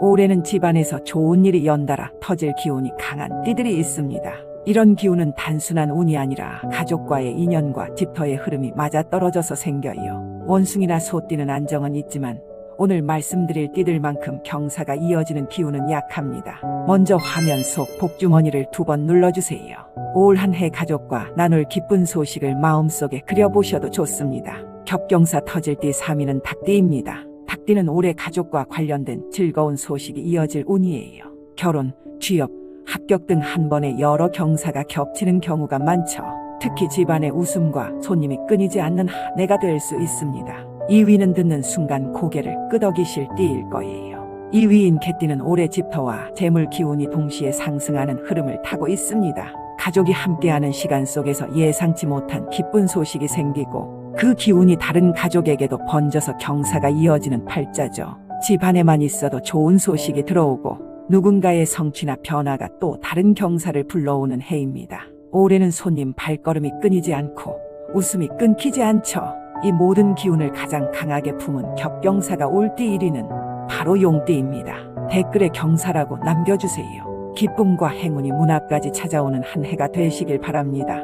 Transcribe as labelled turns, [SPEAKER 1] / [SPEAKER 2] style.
[SPEAKER 1] 올해는 집안에서 좋은 일이 연달아 터질 기운이 강한 띠들이 있습니다. 이런 기운은 단순한 운이 아니라 가족과의 인연과 집터의 흐름이 맞아떨어져서 생겨요. 원숭이나 소띠는 안정은 있지만 오늘 말씀드릴 띠들만큼 경사가 이어지는 기운은 약합니다. 먼저 화면 속 복주머니를 두 번 눌러주세요. 올 한 해 가족과 나눌 기쁜 소식을 마음속에 그려보셔도 좋습니다. 겹경사 터질 띠 3위는 닭띠입니다. 닭띠는 올해 가족과 관련된 즐거운 소식이 이어질 운이에요. 결혼, 취업, 합격 등 한 번에 여러 경사가 겹치는 경우가 많죠. 특히 집안의 웃음과 손님이 끊이지 않는 한 해가 될 수 있습니다. 2위는 듣는 순간 고개를 끄덕이실 띠일 거예요. 2위인 개띠는 올해 집터와 재물 기운이 동시에 상승하는 흐름을 타고 있습니다. 가족이 함께하는 시간 속에서 예상치 못한 기쁜 소식이 생기고 그 기운이 다른 가족에게도 번져서 경사가 이어지는 팔자죠. 집 안에만 있어도 좋은 소식이 들어오고 누군가의 성취나 변화가 또 다른 경사를 불러오는 해입니다. 올해는 손님 발걸음이 끊이지 않고 웃음이 끊기지 않죠. 이 모든 기운을 가장 강하게 품은 겹경사가 올 띠 1위는 바로 용띠입니다. 댓글에 경사라고 남겨주세요. 기쁨과 행운이 문 앞까지 찾아오는 한 해가 되시길 바랍니다.